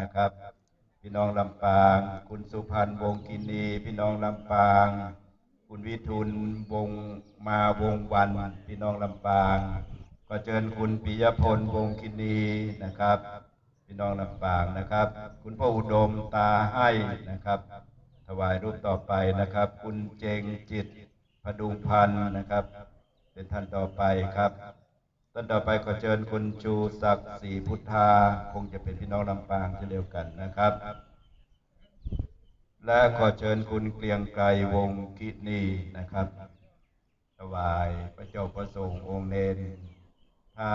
นะครับ พี่น้องลำปาง คุณสุพันธ์วงกินี พี่น้องลำปาง คุณวิทูลวงมาวงวันพี่น้องลำปาง ก็เชิญคุณปิยพลวงกินีนะครับ พี่น้องลำปางนะครับ คุณพ่ออุดมตาให้นะครับ ถวายรูปต่อไปนะครับ คุณเจงจิตพดุงพันธ์นะครับ เป็นท่านต่อไปครับ ท่านต่อไปก็เชิญคุณชูศักดิ์ศรีพุทธา คงจะเป็นพี่น้องลำปางเช่นเดียวกันนะครับ และขอเชิญคุณเกรียงไกรวงศ์กินีนะครับถวายพระเจ้าประสงค์องค์เนนถ้า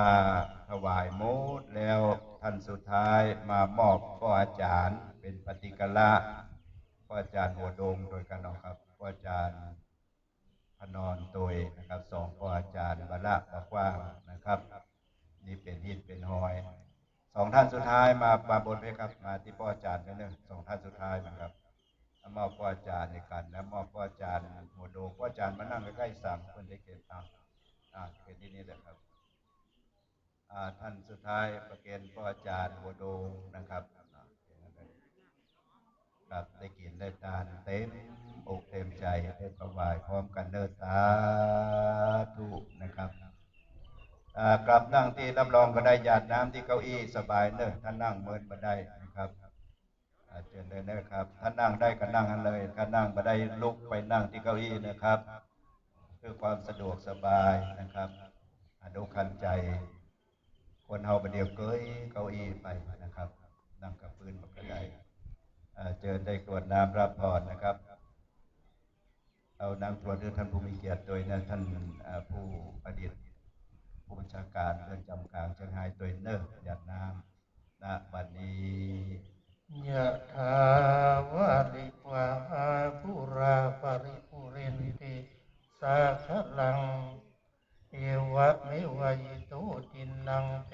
ถวายโมดแล้วท่านสุดท้ายมามอบพ่ออาจารย์เป็นปฏิกละพ่ออาจารย์หัวดงโดยกันนะครับพ่ออาจารย์พนอนโดยนะครับสองพ่ออาจารย์บาละปะกว้าง ครับ นี่เป็นหินเป็นหอยสองท่านสุดท้ายมาปาบนไหมครับ มาที่พ่ออาจารย์กันเนอะสองท่านสุดท้ายนะครับมอบพ่ออาจารย์ในกันนะมอบพ่ออาจารย์หัวโดพ่ออาจารย์มานั่งใกล้ๆสามคนได้เก็บตังค์อ่าเก็บที่นี่แหละครับอ่าท่านสุดท้ายประเกณฑ์พ่ออาจารย์หัวโดงนะครับครับได้กินได้ทานเต็มอกเต็มใจได้ถวายพร้อมกันเนินะครับอ่า กลับนั่งที่รับรองก็ได้หยาดน้ำที่เก้าอี้สบายเนอะท่านนั่งเมินมาได้นะครับอ่าเชิญเลยนะครับถ้านนั่งได้ก็นั่งกันเลยถ้านั่งมาได้ลุกไปนั่งที่เก้าอี้นะครับเพื่อความสะดวกสบายนะครับอนุคันใจ คนเฮาประเดี๋ยวเกยเก้าอี้ไปนะครับ นั่งกับพื้นมันก็ได้อ่าเจอได้กรวดน้ำรับพรนะครับ เอาน้ำกรวดด้วยท่านผู้มีเกียรติโดยนะท่านผู้ประดิษฐ์ ผู้บัญชาการเรือนจำกลางเชียงรายตัวเนอร์ยาน้ำณบัดนี้ยะถาวาริวาภูราปริภูเรนติสาคลัง เอวะเมวายิโตตินังเป